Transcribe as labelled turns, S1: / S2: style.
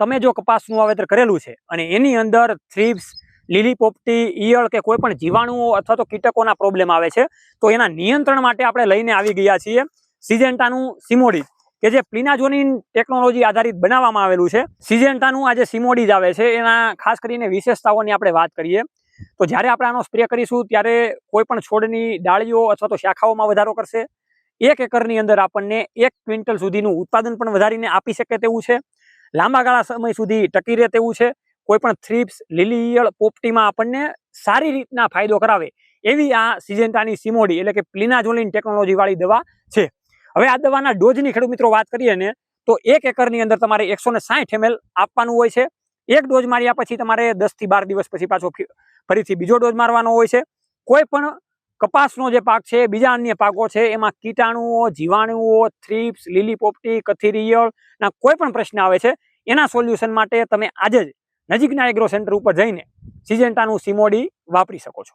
S1: તમે જો કપાસનું વાવેતર કરેલું છે અને એની અંદર થ્રીપ્સ લીલી પોપટી ઈયળ કે કોઈ પણ જીવાણુઓ અથવા તો કીટકોના પ્રોબ્લેમ આવે છે, તો એના નિયંત્રણ માટે આપણે લઈને આવી ગયા છીએ સિજેન્ટાનું સિમોડી કે જે પ્લિનાઝોનિન ટેકનોલોજી આધારિત બનાવવામાં આવેલું છે. સિજેન્ટાનું આ જે સિમોડીજ આવે છે, એના ખાસ કરીને વિશેષતાઓની આપણે વાત કરીએ. તો જ્યારે આપણે આનો સ્પ્રે કરીશું, ત્યારે કોઈ પણ છોડની ડાળીઓ અથવા તો શાખાઓમાં વધારો કરશે. એક એકરની અંદર આપણને એક ક્વિન્ટલ સુધીનું ઉત્પાદન પણ વધારીને આપી શકે તેવું છે. લાંબા ગાળા સમય સુધી ટકી રહે તેવું છે. કોઈ પણ થ્રીપ્સ લીલી ઈયળ, પોપટીમાં આપણને સારી રીતના ફાયદો કરાવે એવી આ સિજેન્ટાની સિમોડી એટલે કે પ્લિનાઝોલિન ટેકનોલોજીવાળી દવા છે. હવે આ દવાના ડોઝની ખેડૂત મિત્રો વાત કરીએ ને, તો એક એકરની અંદર તમારે એકસો ને એમએલ આપવાનું હોય છે. એક ડોઝ માર્યા પછી તમારે દસથી બાર દિવસ પછી પાછો ફરીથી બીજો ડોઝ મારવાનો હોય છે. કોઈ પણ કપાસનો જે પાક છે, બીજા અન્ય પાકો છે, એમાં કીટાણુઓ, જીવાણુઓ થ્રીપ્સ લીલી પોપટી કથિરિયળના કોઈ પણ પ્રશ્ન આવે છે. એના સોલ્યુશન માટે તમે આજે જ નજીકના એગ્રો સેન્ટર ઉપર જઈને સિજેન્ટાનું સિમોડી વાપરી શકો છો.